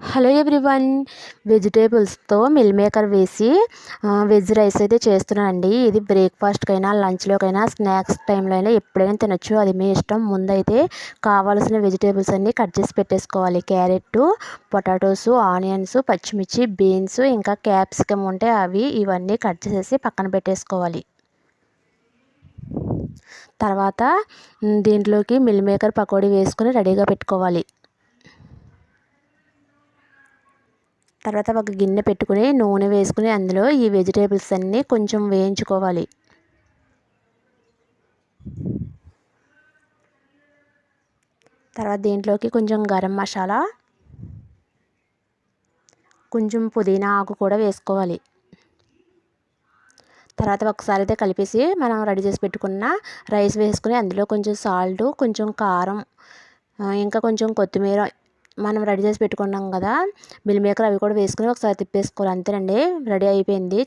Hello everyone. వెజిటేబుల్స్తో meal maker వేసి veg rice అయితే చేస్తున్నానండి. ఇది బ్రేక్ఫాస్ట్కైనా లంచ్లోకైనా స్నాక్స్ టైంలో అయినా ఎప్పుడైనా తినొచ్చు. అది మీ ఇష్టం. ముందైతే కావాల్సిన వెజిటేబుల్స్ అన్నీ కట్ చేసి పెట్టేసుకోవాలి. క్యారెట్ పొటాటోస్ ఆనియన్స్ పచ్చిమిర్చి బీన్స్ ఇంకా క్యాప్సికమ్ ఉంటే అవి ఇవన్నీ కట్ చేసేసి పక్కన పెట్టేసుకోవాలి. తర్వాత దీంట్లోకి మిల్ మేకర్ పకోడీ వేసుకొని రెడీగా పెట్టుకోవాలి. తర్వాత ఒక గిన్నె పెట్టుకుని నూనె వేసుకుని అందులో ఈ వెజిటేబుల్స్ అన్నీ కొంచెం వేయించుకోవాలి. తర్వాత దీంట్లోకి కొంచెం గరం మసాలా కొంచెం పుదీనా ఆకు కూడా వేసుకోవాలి. తర్వాత ఒకసారి అయితే కలిపేసి మనం రెడీ చేసి పెట్టుకున్న రైస్ వేసుకుని అందులో కొంచెం సాల్ట్ కొంచెం కారం ఇంకా కొంచెం కొత్తిమీర మనం రెడీ చేసి పెట్టుకున్నాం కదా. మిల్ మేకర్ అవి కూడా వేసుకుని ఒకసారి తిప్పేసుకోవాలి. అంతేనండి. రెడీ అయిపోయింది.